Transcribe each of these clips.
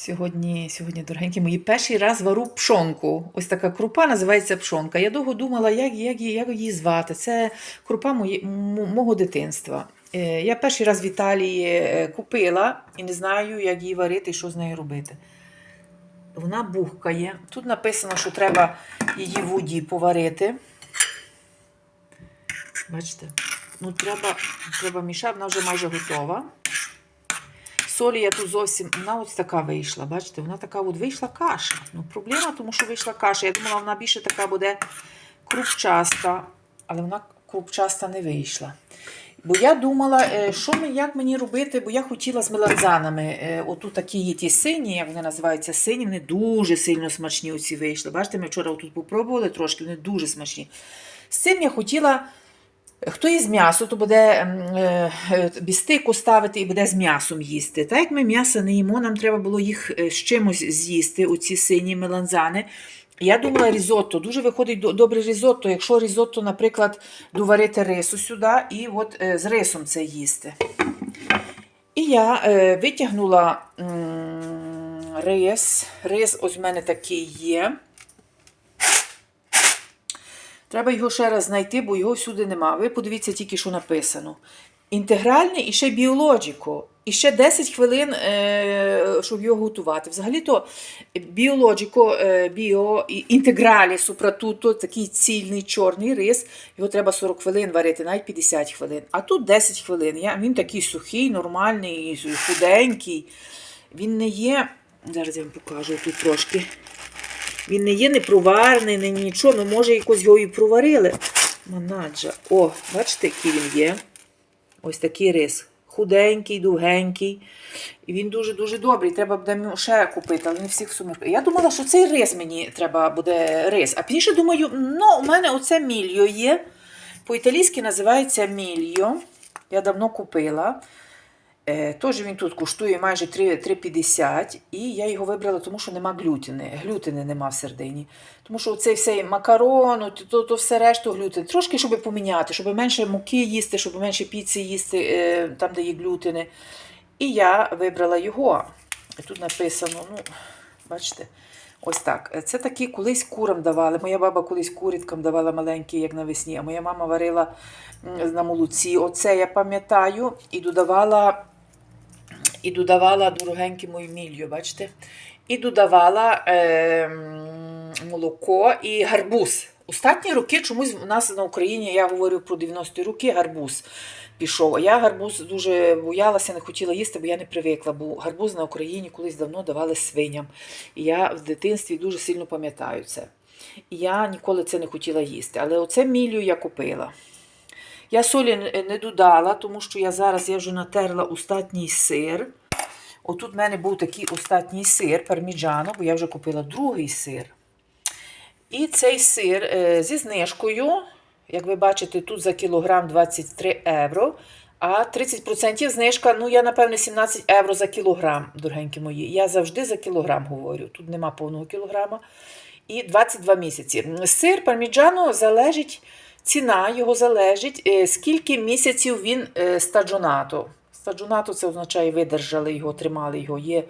Сьогодні, сьогодні, дорогенькі мої, перший раз вару пшонку. Ось така крупа називається пшонка. Я довго думала, як, як, як її звати. Це крупа мої, мого дитинства. Е, Я перший раз в Італії е, купила і не знаю, як її варити і що з нею робити. Вона бухкає. Тут написано, що треба її в воді поварити. Бачите? Ну, треба, треба мішати, вона вже майже готова. Солі я тут зовсім, вона ось така вийшла. Бачите, вона така от вийшла каша. Ну, проблема, тому що вийшла каша. Я думала, вона більше така буде крупчаста, але вона крупчаста не вийшла. Бо я думала, е, що ми, як мені робити, бо я хотіла з меланзанами. Е, Отут такі є ті сині, як вони називаються, сині, вони дуже сильно смачні оці вийшли. Бачите, ми вчора тут попробували трошки, вони дуже смачні. З цим я хотіла. Хто є з м'ясом, то буде ем, е, е, бістику ставити і буде з м'ясом їсти. Так як ми м'яса не їмо, нам треба було їх е, з чимось з'їсти, оці сині меланзани. Я думала, різотто. Дуже виходить добре різотто, якщо різотто, наприклад, доварити рису сюди і от з рисом це їсти. І я витягнула рис. Рис ось в мене такий є. Треба його ще раз знайти, бо його всюди нема. Ви подивіться тільки, що написано. Інтегральний і ще біологіко. І ще 10 хвилин, е, щоб його готувати. Взагалі-то біологіко, е, біо, інтегралі супратуто, такий цільний чорний рис. Його треба 40 хвилин варити, навіть 50 хвилин. А тут 10 хвилин. Я, він такий сухий, нормальний, худенький. Він не є. Зараз я вам покажу тут трошки. Він не є не проварений, не нічого, ну може якось його і проварили. Манаджа. О, бачите, який він є. Ось такий рис. Худенький, довгенький. І він дуже-дуже добрий. Треба буде ще купити, але не всіх в. Я думала, що цей рис мені треба буде рис. А пізніше думаю, ну, у мене оце мільйо є. По-італійськи називається мільйо. Я давно купила. Е, Тож він тут коштує майже 3 3,50 і я його вибрала, тому що нема глютини. Глютини нема в середині. Тому що цей все макарон, то, то все решту глютин. Трошки, щоб поміняти, щоб менше муки їсти, щоб менше піци їсти, е, там, де є глютини. І я вибрала його. Тут написано, ну, бачите, ось так. Це такі колись курам давали. Моя баба колись куріткам давала маленькі, як навесні, а моя мама варила на молоці. Оце я пам'ятаю і додавала і додавала дорогенькі мої мілью, бачите? І додавала е, молоко і гарбуз. Останні роки чомусь у нас на Україні, я говорю про 90-ті роки, гарбуз пішов. Я гарбуз дуже боялася, не хотіла їсти, бо я не привикла, бо гарбуз на Україні колись давно давали свиням. І я в дитинстві дуже сильно пам'ятаю це. І я ніколи це не хотіла їсти. Але оце мілю я купила. Я солі не- додала, тому що я зараз я вже натерла остатній сир. Отут в мене був такий остатній сир парміджано, бо я вже купила другий сир. І цей сир е, зі знижкою, як ви бачите, тут за кілограм 23 євро, а 30% знижка, ну я напевне 17 євро за кілограм, дорогенькі мої. Я завжди за кілограм говорю. Тут нема повного кілограма. І 22 місяці. Сир парміджано залежить, ціна його залежить, е, скільки місяців він е, стаджонато. Стаджонато це означає, видержали його, тримали його. Є,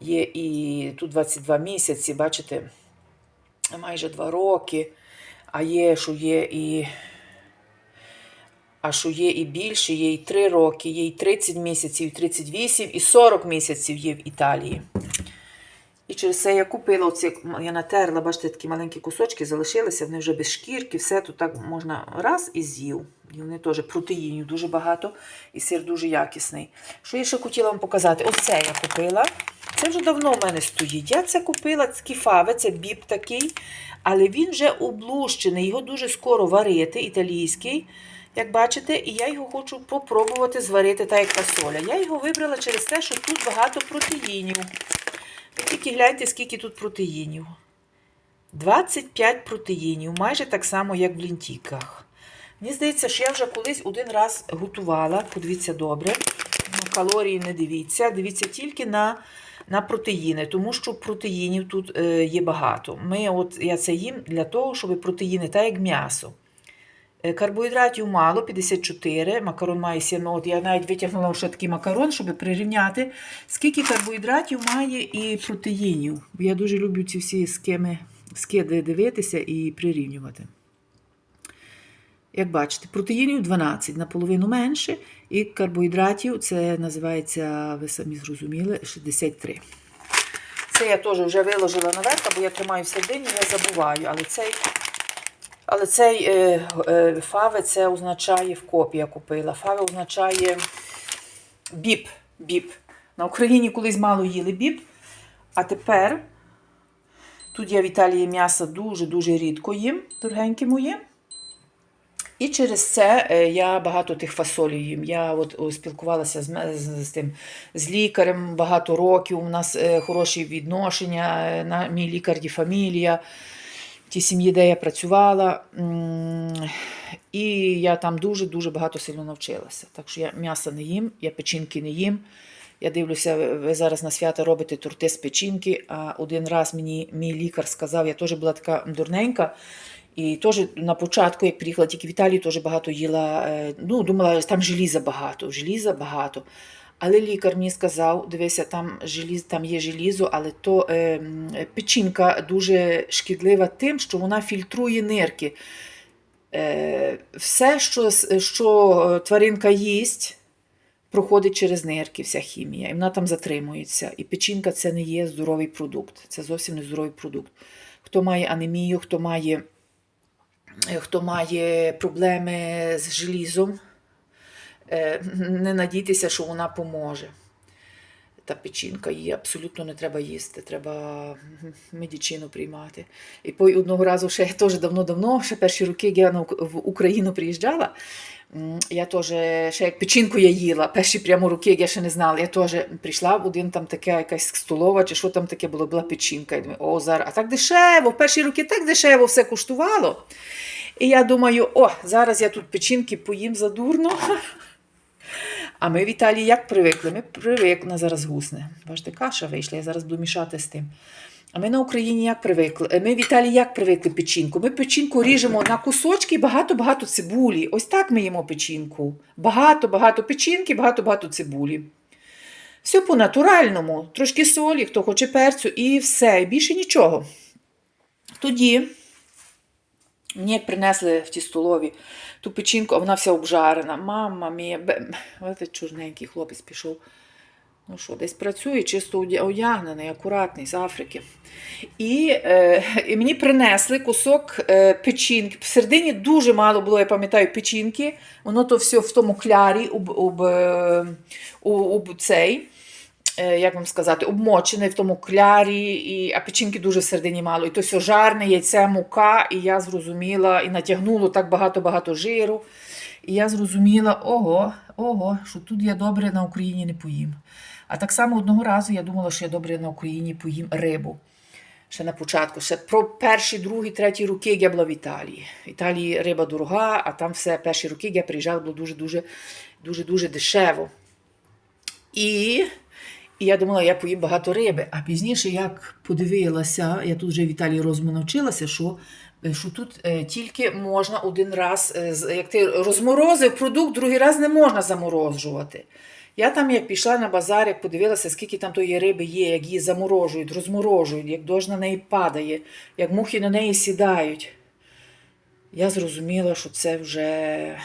є і тут 22 місяці, бачите, майже 2 роки. А є, що є і. А що є і більше, є і 3 роки, є і 30 місяців, і 38, і 40 місяців є в Італії. Через це я купила оці, я натерла, бачите, такі маленькі кусочки залишилися, вони вже без шкірки, все тут так можна раз і з'їв. І вони теж протеїнів дуже багато, і сир дуже якісний. Що я ще хотіла вам показати? Ось це я купила. Це вже давно в мене стоїть. Я це купила з кіфави, це біб такий, але він вже облущений, його дуже скоро варити, італійський. Як бачите, і я його хочу попробувати зварити так, як фасоля. Я його вибрала через те, що тут багато протеїнів. Тільки гляньте, скільки тут протеїнів. 25 протеїнів, майже так само, як в лінтіках. Мені здається, що я вже колись один раз готувала. Подивіться добре. Калорії не дивіться. Дивіться тільки на, на протеїни, тому що протеїнів тут е, є багато. Ми, от, я це їм для того, щоб протеїни, так як м'ясо. Е, Карбогідратів мало, 54, макарон має 7. От я навіть витягнула ще такий макарон, щоб прирівняти, скільки карбогідратів має і протеїнів. Бо я дуже люблю ці всі схеми, скиди дивитися і прирівнювати. Як бачите, протеїнів 12, наполовину менше, і карбогідратів це називається, ви самі зрозуміли, 63. Це я теж вже виложила наверх, бо я тримаю в середині, я забуваю. Але цей, але цей е, е, фаве це означає в копі я купила. Фаве означає біп. біп. На Україні колись мало їли біп, а тепер тут я в Італії м'ясо дуже-дуже рідко їм, дорогенькі мої. І через це е, я багато тих фасолів їм. Я от спілкувалася з, з, з тим з лікарем багато років. У нас е, хороші відношення. е, На, мій лікар Ді Фамілія, тій сім'ї, де я працювала. І я там дуже-дуже багато сильно навчилася. Так що я м'яса не їм, я печінки не їм. Я дивлюся, ви- зараз на свята робите торти з печінки. А один раз мені мій лікар сказав, я теж була така дурненька. І теж на початку, як приїхала тільки в Італію, теж багато їла. е, Ну, думала, там желіза багато, желіза багато. Але лікар мені сказав: дивися, там желіз, там є желізо, але то е, печінка дуже шкідлива тим, що вона фільтрує нирки. Е, все, що, що е, тваринка їсть, проходить через нирки, вся хімія, і вона там затримується. І печінка це не є здоровий продукт. Це зовсім не здоровий продукт. Хто має анемію, хто має, е, хто має проблеми з желізом, не надійтеся, що вона поможе. Та печінка її абсолютно не треба їсти, треба медичину приймати. І по одного разу ще теж давно-давно, ще перші роки, я в Україну приїжджала. Я теж ще як печінку я їла, перші прямо роки, як я ще не знала. Я теж прийшла в один там таке якась столова, чи що там таке було, була печінка. Я думаю, о, зараз, а так дешево, в перші роки так дешево все коштувало. І я думаю, о, зараз я тут печінки поїм задурно. А ми в Італії як привикли? Ми привикли, вона зараз гусне. Бачите, каша вийшла, я зараз буду мішати з тим. А ми на Україні як привикли? Е, Ми в Італії як привикли печінку? Ми печінку ріжемо на кусочки багато-багато цибулі. Ось так ми їмо печінку. Багато-багато печінки, багато-багато цибулі. Все по-натуральному, трошки солі, хто хоче перцю, і все, і більше нічого. Тоді Мені як принесли в тій столові ту печінку, а вона вся обжарена. Мама мія. Бачите, чорненький хлопець пішов. Ну що, десь працює, чисто одягнений, акуратний, з Африки. І, е, і мені принесли кусок е, печінки. В середині дуже мало було, я пам'ятаю, печінки. Воно то все в тому клярі, об, об, е, у- об цей е, як вам сказати, обмочений в тому клярі, і, а печінки дуже всередині мало. І то все жарне, яйце, мука, і я зрозуміла, і натягнуло так багато-багато жиру. І я зрозуміла, ого, ого, що тут я добре на Україні не поїм. А так само одного разу я думала, що я добре на Україні поїм рибу. Ще на початку, ще про перші, другі, треті роки, я була в Італії. В Італії риба дорога, а там все перші роки, як я приїжджала, було дуже-дуже дуже, дуже дешево. І і я думала, я поїм багато риби. А пізніше, як подивилася, я тут вже в Італії розуму навчилася, що, е, що тут е, тільки можна один раз, е, як ти розморозив продукт, другий раз не можна заморожувати. Я там, як пішла на базар, як подивилася, скільки там тої риби є, як її заморожують, розморожують, як дощ на неї падає, як мухи на неї сідають. Я зрозуміла, що це вже,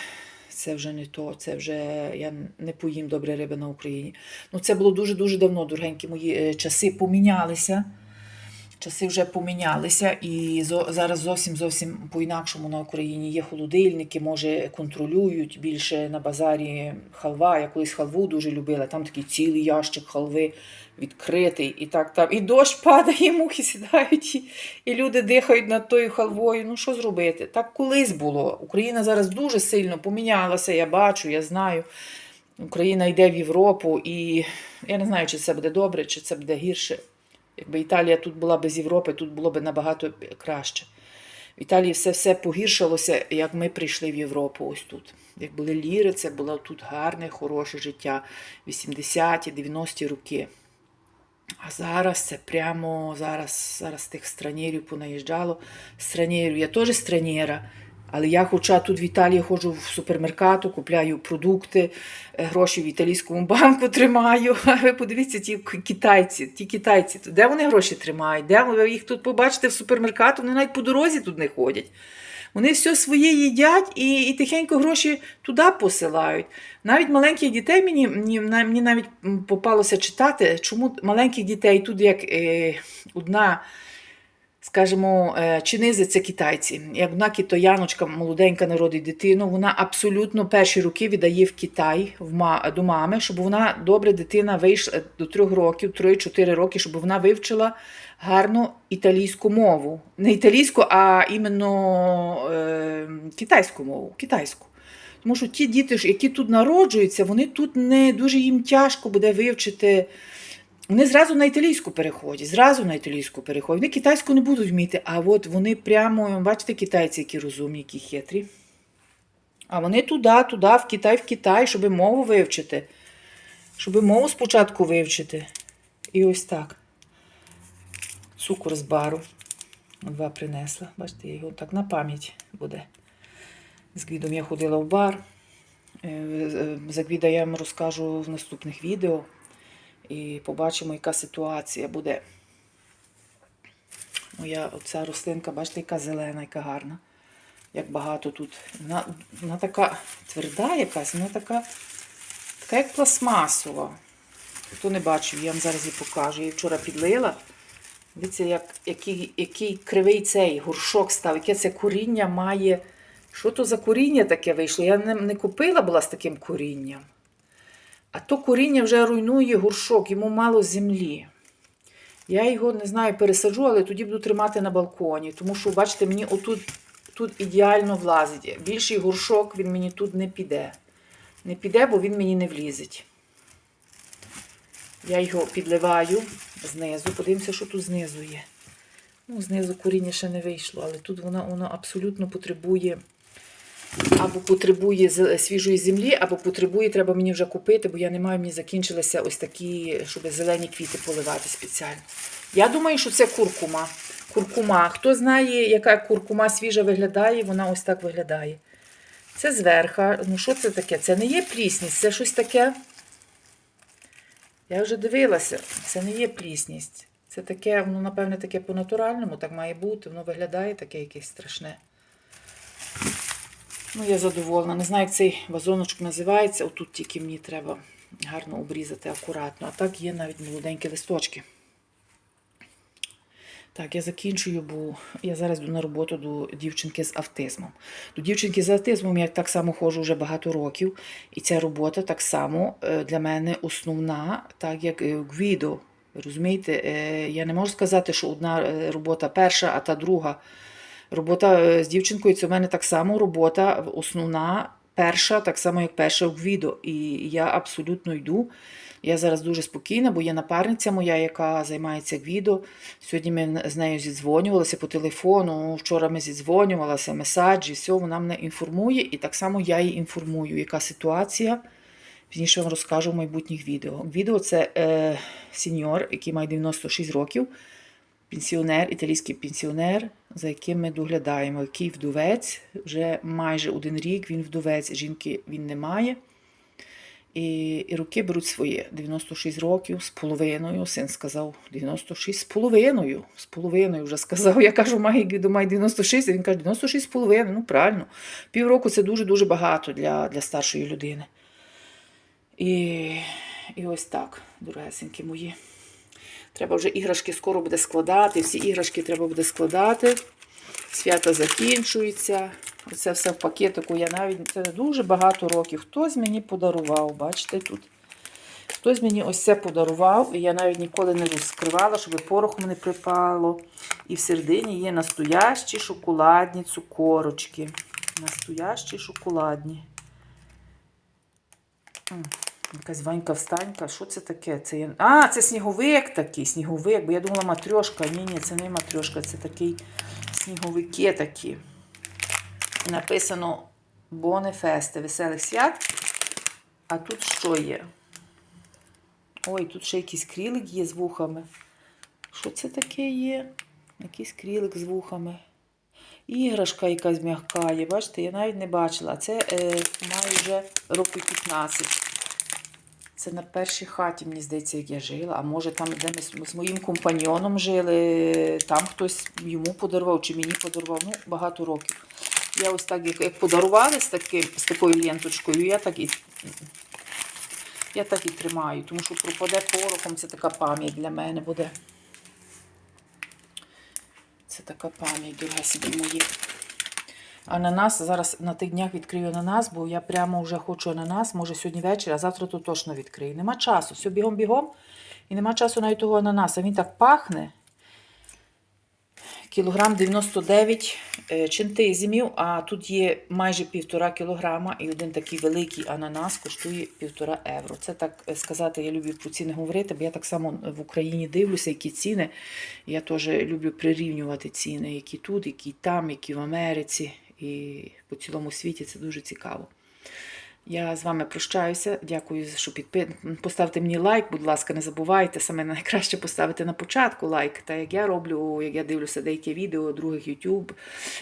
це вже не то, це вже я не поїм добре риби на Україні. Ну, це було дуже-дуже давно, дорогенькі мої е, часи помінялися. Часи вже помінялися, і зараз зовсім зовсім по-інакшому на Україні є холодильники, може контролюють більше на базарі халва. Я колись халву дуже любила. Там такий цілий ящик халви відкритий, і так там. І дощ падає, і мухи сідають, і, і люди дихають над тою халвою. Ну що зробити? Так колись було. Україна зараз дуже сильно помінялася. Я бачу, я знаю. Україна йде в Європу, і я не знаю, чи це буде добре, чи це буде гірше. Якби Італія тут була без Європи, тут було б набагато краще. В Італії все все погіршилося, як ми прийшли в Європу ось тут. Як були ліри, це було тут гарне, хороше життя. 80-ті, 90-ті роки. А зараз це прямо зараз, зараз тих странєрів понаїжджало. Странєрів, я теж странєра, Але я, хоча тут в Італії ходжу в супермеркату, купляю продукти, е, гроші в італійському банку тримаю. А ви подивіться, ті китайці, ті китайці, де вони гроші тримають? Де ви їх тут побачите в супермеркату? Вони навіть по дорозі тут не ходять. Вони все своє їдять і, і тихенько гроші туди посилають. Навіть маленьких дітей мені, мені, навіть попалося читати, чому маленьких дітей тут як е, одна, скажімо, е, чинизи це китайці. Як одна китояночка молоденька народить дитину, вона абсолютно перші роки віддає в Китай до мами, щоб вона добре дитина вийшла до трьох років, 3-4 роки, щоб вона вивчила гарно італійську мову. Не італійську, а іменно е, китайську мову. Китайську. Тому що ті діти, які тут народжуються, вони тут не дуже їм тяжко буде вивчити. Вони зразу на італійську переходять, зразу на італійську переходять. Вони китайську не будуть вміти, а от вони прямо, бачите, китайці, які розумні, які хитрі. А вони туди, туди, в Китай, в Китай, щоб мову вивчити. Щоб мову спочатку вивчити. І ось так. Цукор з бару. Два принесла. Бачите, його так на пам'ять буде. З Гвідом я ходила в бар. Е, е, За Гвіда я вам розкажу в наступних відео. І побачимо, яка ситуація буде. Моя оця рослинка, бачите, яка зелена, яка гарна. Як багато тут. Вона, вона така тверда якась, вона така, така як пластмасова. Хто не бачив, я вам зараз її покажу. Я її вчора підлила. Дивіться, як, який, який кривий цей горшок став, яке це коріння має. Що то за коріння таке вийшло? Я не, не купила була з таким корінням. А то коріння вже руйнує горшок, йому мало землі. Я його не знаю, пересаджу, але тоді буду тримати на балконі. Тому що, бачите, мені отут тут ідеально влазить. Більший горшок він мені тут не піде. Не піде, бо він мені не влізить. Я його підливаю знизу. Подивимося, що тут знизу є. Ну, знизу коріння ще не вийшло, але тут воно, воно абсолютно потребує або потребує свіжої землі, або потребує, треба мені вже купити, бо я не маю, мені закінчилися ось такі, щоб зелені квіти поливати спеціально. Я думаю, що це куркума. Куркума. Хто знає, яка куркума свіжа виглядає, вона ось так виглядає. Це зверха. Ну, що це таке? Це не є плісність, це щось таке. Я вже дивилася, це не є плісність. Це таке, воно, напевне, таке по-натуральному, так має бути, воно виглядає таке якесь страшне. Ну, я задоволена. Не знаю, як цей вазоночок називається. Отут тільки мені треба гарно обрізати акуратно. А так є навіть молоденькі листочки. Так, я закінчую, бо я зараз йду на роботу до дівчинки з автизмом. До дівчинки з автизмом я так само ходжу вже багато років, і ця робота так само е, для мене основна, так як е, Гвідо. Розумієте, Е, я не можу сказати, що одна е, робота перша, а та друга. Робота е, з дівчинкою це в мене так само робота основна, перша, так само, як перша в Гвідо. І я абсолютно йду. Я зараз дуже спокійна, бо є напарниця моя, яка займається Гвідо. Сьогодні ми з нею зідзвонювалися по телефону. Вчора ми зідзвонювалися, месаджі, все, вона мене інформує, і так само я її інформую, яка ситуація. Пізніше вам розкажу в майбутніх відео. Відео це е, сеньор, який має 96 років, пенсіонер, італійський пенсіонер, за яким ми доглядаємо, який вдовець, вже майже один рік він вдовець, жінки він не має. І, і роки беруть своє. 96 років з половиною. Син сказав 96 з половиною. З половиною вже сказав. Я кажу, має, Гідо має 96, а він каже 96 з половиною. Ну, правильно. Півроку це дуже-дуже багато для, для старшої людини. І, і ось так, дорогесенькі мої. Треба вже іграшки скоро буде складати. Всі іграшки треба буде складати. Свято закінчується. Оце все в пакетику. Я навіть це дуже багато років. Хтось мені подарував, бачите тут. Хтось мені ось це подарував, і я навіть ніколи не розкривала, щоб порохом не припало. І в середині є настоящі шоколадні цукорочки. Настоящі шоколадні. Якась Ванька встанька. Що це таке? Це. А, це сніговик такий, сніговик. Бо я думала матрьошка. Ні, ні, це не матрьошка, це такий сніговики такі. Написано Боне Фесте, веселих свят. А тут що є? Ой, тут ще якийсь крілик є з вухами. Що це таке є? Якийсь крілик з вухами. Іграшка якась м'яка є. Бачите, я навіть не бачила. Це е, має вже років 15. Це на першій хаті, мені здається, як я жила. А може там, де ми з- моїм компаньйоном жили, там хтось йому подарував чи мені подарував. Ну, багато років. Я ось так, як, як подарували з, таким, з такою ленточкою, я так і. Я так і тримаю, тому що пропаде порохом, це така пам'ять для мене буде. Це така пам'ять, дорогесенькі мої. Ананас зараз на тих днях відкрию ананас, бо я прямо вже хочу ананас, може сьогодні ввечері, а завтра то точно відкрию. Нема часу, все бігом-бігом. І нема часу навіть того ананаса. Він так пахне. Кілограм 99 е, чинтизімів, а тут є майже півтора кілограма, і один такий великий ананас коштує півтора євро. Це так е, сказати, я люблю про ціни говорити, бо я так само в Україні дивлюся, які ціни. Я теж люблю прирівнювати ціни, які тут, які там, які в Америці і по цілому світі. Це дуже цікаво. Я з вами прощаюся. Дякую, що підпи... Поставте мені лайк, будь ласка, не забувайте. Саме найкраще поставити на початку лайк. Та як я роблю, як я дивлюся деякі відео других YouTube,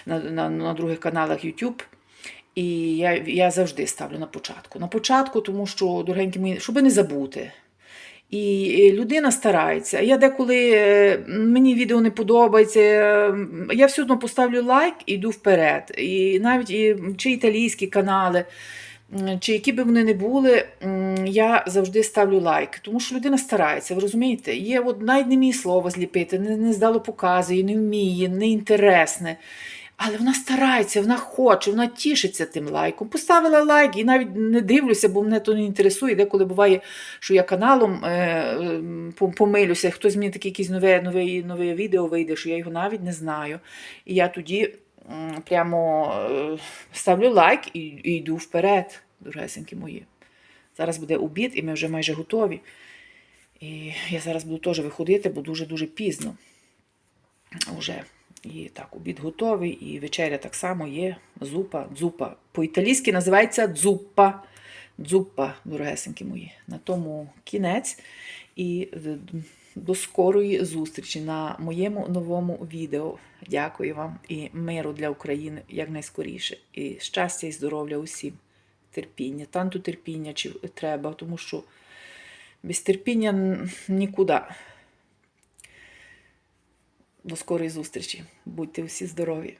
на, на, на других каналах YouTube. І я, я завжди ставлю на початку. На початку, тому що, дорогенькі мої, щоб не забути. І людина старається. Я деколи е, мені відео не подобається, е, я все одно поставлю лайк і йду вперед. І навіть чи італійські канали, чи які би вони не були, я завжди ставлю лайк. Тому що людина старається, ви розумієте? Є от навіть не вміє слово зліпити, не, не здало показує, не вміє, не інтересне. Але вона старається, вона хоче, вона тішиться тим лайком. Поставила лайк і навіть не дивлюся, бо мене то не інтересує. Деколи буває, що я каналом е, е, помилюся, хтось мені таке якесь нове, нове, нове відео вийде, що я його навіть не знаю. І я тоді прямо е, ставлю лайк і, і йду вперед, дорогесенькі мої. Зараз буде обід, і ми вже майже готові. І я зараз буду теж виходити, бо дуже-дуже пізно. Уже. І так, обід готовий, і вечеря так само є. Зупа, дзупа. По-італійськи називається дзупа. Дзупа, дорогесенькі мої. На тому кінець. І е, до скорої зустрічі на моєму новому відео. Дякую вам і миру для України якнайскоріше. І щастя і здоров'я усім. Терпіння, танту терпіння чи треба, тому що без терпіння нікуди. До скорої зустрічі. Будьте усі здорові!